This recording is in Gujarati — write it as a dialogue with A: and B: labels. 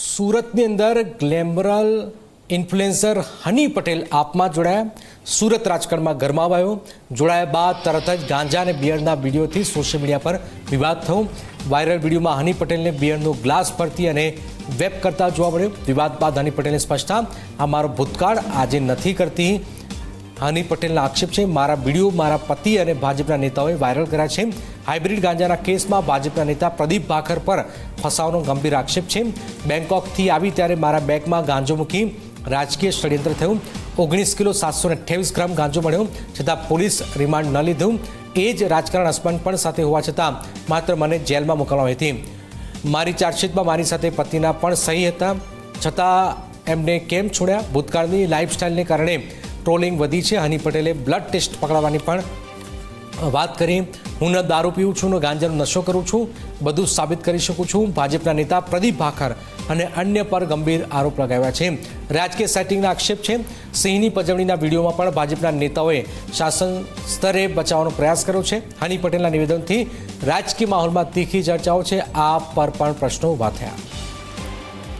A: સુરતની અંદર ગ્લેમરલ ઇન્ફ્લુએન્સર હની પટેલ આપમાં જોડાયા. સુરત રાજકારણમાં ગરમાવાયો. જોડાયા બાદ તરત જ ગાંજા અને બિયરના વિડીયોથી સોશિયલ મીડિયા પર વિવાદ થયો. વાયરલ વિડીયોમાં હની પટેલને બિયરનો ગ્લાસ પરથી અને વેપ કરતા જોવા મળ્યો. વિવાદ બાદ હની પટેલને સ્પષ્ટતા, આ મારો ભૂતકાળ આજે નથી કરતી. હની પટેલના આક્ષેપ છે, મારા વીડિયો મારા પતિ અને ભાજપના નેતાઓએ વાયરલ કર્યા છે. હાઇબ્રિડ ગાંજાના કેસમાં ભાજપના નેતા પ્રદીપ ભાખર પર ફસાવાનો ગંભીર આક્ષેપ છે. બેંકોકથી આવી ત્યારે મારા બેગમાં ગાંજો મૂકી રાજકીય ષડયંત્ર થયું. ઓગણીસ કિલો સાતસો ને અઠ્યાવીસ ગ્રામ ગાંજો મળ્યો, છતાં પોલીસ રિમાન્ડ ન લીધું. એ જ રાજકારણ હસબન્ડ પણ સાથે હોવા છતાં માત્ર મને જેલમાં મોકલવામાં હતી. મારી ચાર્જશીટમાં મારી સાથે પતિના પણ સહી હતા. છતાં એમને કેમ છોડ્યા? ભૂતકાળની લાઇફસ્ટાઇલને કારણે ટ્રોલિંગ વધી છે. હની પટેલે બ્લડ ટેસ્ટ પકડાવવાની પણ વાત કરી, હું ન દારૂ પીઉં છું, ન ગાંજાનો નશો કરું છું, બધું સાબિત કરી શકું છું. ભાજપના નેતા પ્રદીપ ભાખર અને અન્ય પર ગંભીર આરોપ લગાવ્યા છે. રાજકીય સેટિંગના આક્ષેપ છે. સિંહની પજવણીના વિડીયોમાં પણ ભાજપના નેતાઓએ શાસન સ્તરે બચાવવાનો પ્રયાસ કર્યો છે. હની પટેલના નિવેદનથી રાજકીય માહોલમાં તીખી ચર્ચાઓ છે. આ પર પણ પ્રશ્નો ઊભા થયા.